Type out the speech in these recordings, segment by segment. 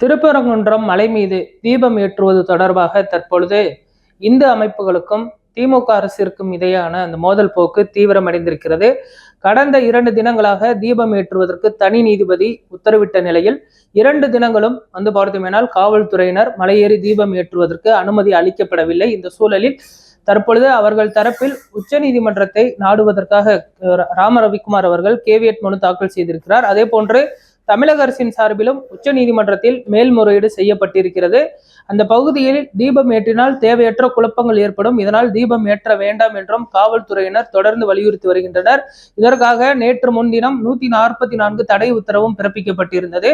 திருப்பரங்குன்றம் மலை மீது தீபம் ஏற்றுவது தொடர்பாக தற்பொழுது இந்து அமைப்புகளுக்கும் திமுக அரசிற்கும் இடையான அந்த மோதல் போக்கு தீவிரமடைந்திருக்கிறது. கடந்த இரண்டு தினங்களாக தீபம் ஏற்றுவதற்கு தனி நீதிபதி உத்தரவிட்ட நிலையில் இரண்டு தினங்களும் வந்து பார்த்தோமேனால் காவல்துறையினர் மலையேறி தீபம் ஏற்றுவதற்கு அனுமதி அளிக்கப்படவில்லை. இந்த சூழலில் தற்பொழுது அவர்கள் தரப்பில் உச்ச நீதிமன்றத்தை நாடுவதற்காக ராம ரவிக்குமார் அவர்கள் கேவியட் மனு தாக்கல் செய்திருக்கிறார். அதே போன்று தமிழக அரசின் சார்பிலும் உச்ச நீதிமன்றத்தில் மேல்முறையீடு செய்யப்பட்டிருக்கிறது. அந்த பகுதியில் தீபம் ஏற்றினால் தேவையற்ற குழப்பங்கள் ஏற்படும். இதனால் தீபம் ஏற்ற வேண்டாம் என்றும் காவல்துறையினர் தொடர்ந்து வலியுறுத்தி வருகின்றனர். இதற்காக நேற்று முன்தினம் நூத்தி நாற்பத்தி நான்கு தடை உத்தரவும் பிறப்பிக்கப்பட்டிருந்தது.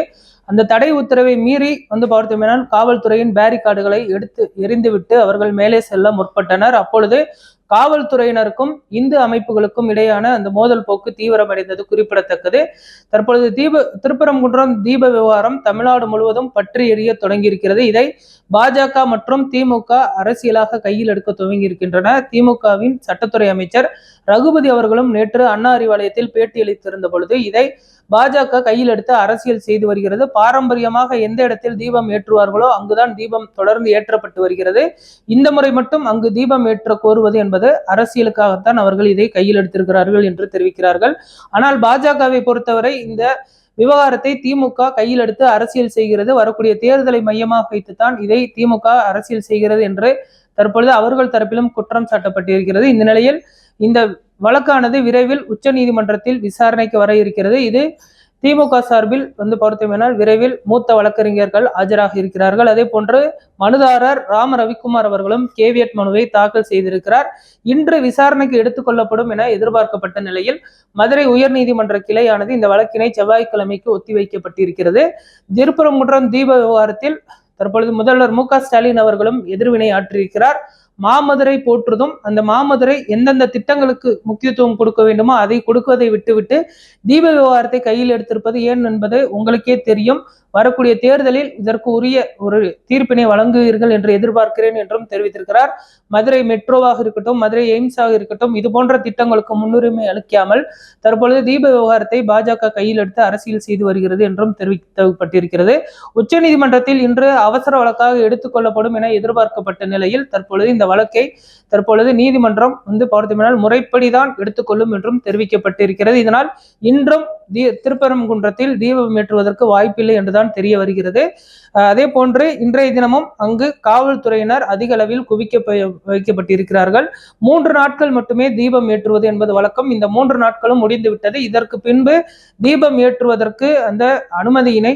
அந்த தடை உத்தரவை மீறி வந்து பார்த்தோம்னால் காவல்துறையின் பேரிகார்டுகளை எடுத்து எரிந்துவிட்டு அவர்கள் மேலே செல்ல முற்பட்டனர். அப்பொழுது காவல்துறையினருக்கும் இந்து அமைப்புகளுக்கும் இடையான அந்த மோதல் போக்கு தீவிரமடைந்தது குறிப்பிடத்தக்கது. தற்பொழுது தீப திருப்பரங்குன்றம் தீப விவகாரம் தமிழ்நாடு முழுவதும் பற்றி எரிய தொடங்கியிருக்கிறது. இதை பாஜக மற்றும் திமுக அரசியலாக கையில் எடுக்க துவங்கி இருக்கின்றன திமுகவின் சட்டத்துறை அமைச்சர் ரகுபதி அவர்களும் நேற்று அண்ணா அறிவாலயத்தில் பேட்டியளித்திருந்த பொழுது இதை பாஜக கையில் எடுத்து அரசியல் செய்து வருகிறது. பாரம்பரியமாக எந்த இடத்தில் தீபம் ஏற்றுவார்களோ அங்குதான் தீபம் தொடர்ந்து ஏற்றப்பட்டு வருகிறது. இந்த முறை மட்டும் அங்கு தீபம் ஏற்ற கோருவது என்பது அரசியலுக்காகத்தான் அவர்கள் இதை கையில் எடுத்திருக்கிறார்கள் என்று தெரிவிக்கிறார்கள். ஆனால் பாஜகவை பொறுத்தவரை இந்த விவகாரத்தை திமுக கையில் எடுத்து அரசியல் செய்கிறது. வரக்கூடிய தேர்தலை மையமாக வைத்துத்தான் இதை திமுக அரசியல் செய்கிறது என்று தற்பொழுது அவர்கள் தரப்பிலும் குற்றம் சாட்டப்பட்டிருக்கிறது. இந்த நிலையில் இந்த வழக்கானது விரைவில் உச்ச நீதிமன்றத்தில் விசாரணைக்கு வர இருக்கிறது. இது திமுக சார்பில் வந்து பார்த்தோம்னால் விரைவில் மூத்த வழக்கறிஞர்கள் ஆஜராக இருக்கிறார்கள். அதே போன்று மனுதாரர் ராம ரவிக்குமார் அவர்களும் கேவியட் மனுவை தாக்கல் செய்திருக்கிறார். இன்று விசாரணைக்கு எடுத்துக்கொள்ளப்படும் என எதிர்பார்க்கப்பட்ட நிலையில் மதுரை உயர்நீதிமன்ற கிளையானது இந்த வழக்கினை செவ்வாய்க்கிழமைக்கு ஒத்திவைக்கப்பட்டிருக்கிறது. திருப்பரங்குன்றம் தீப விவகாரத்தில் தற்பொழுது முதல்வர் மு ஸ்டாலின் அவர்களும் எதிர்வினை ஆற்றியிருக்கிறார். மாமதுரை போற்றுதும் அந்த மாமதுரை எந்தெந்த திட்டங்களுக்கு முக்கியத்துவம் கொடுக்க வேண்டுமோ அதை கொடுக்குவதை விட்டுவிட்டு தீப விவகாரத்தை கையில் எடுத்திருப்பது ஏன் என்பது உங்களுக்கே தெரியும். வரக்கூடிய தேர்தலில் இதற்கு உரிய ஒரு தீர்ப்பினை வழங்குவீர்கள் என்று எதிர்பார்க்கிறேன் என்றும் தெரிவித்திருக்கிறார். மதுரை மெட்ரோவாக இருக்கட்டும் மதுரை எய்ம்ஸாக இருக்கட்டும் இது போன்ற திட்டங்களுக்கு முன்னுரிமை அளிக்காமல் தற்பொழுது தீப விவகாரத்தை பாஜக கையில் எடுத்து அரசியல் செய்து வருகிறது என்றும் தெரிவிக்கப்பட்டிருக்கிறது உச்சநீதிமன்றத்தில் இன்று அவசர வழக்காக எடுத்துக்கொள்ளப்படும் என எதிர்பார்க்கப்பட்ட நிலையில் தற்பொழுது இந்த வழக்கை தற்பொழுது நீதிமன்றம் வந்து பார்த்தோம்னால் முறைப்படிதான் எடுத்துக்கொள்ளும் என்றும் தெரிவிக்கப்பட்டிருக்கிறது. இதனால் இன்றும் தீ திருப்பரங்குன்றத்தில் தீபம் ஏற்றுவதற்கு வாய்ப்பில்லை என்றுதான் தெரிய வருகிறது. அதே போன்று இன்றைய தினமும் அங்கு காவல்துறையினர் அதிக அளவில் குவிக்க வைக்கப்பட்டிருக்கிறார்கள். மூன்று நாட்கள் மட்டுமே தீபம் ஏற்றுவது என்பது வழக்கம். இந்த மூன்று நாட்களும் முடிந்துவிட்டது. இதற்கு பின்பு தீபம் ஏற்றுவதற்கு அந்த அனுமதியினை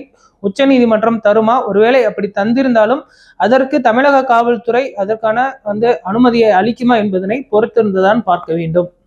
உச்ச நீதிமன்றம் தருமா? ஒருவேளை அப்படி தந்திருந்தாலும் அதற்கு தமிழக காவல்துறை அதற்கான வந்து அனுமதியை அளிக்குமா என்பதனை பொறுத்திருந்துதான் பார்க்க வேண்டும்.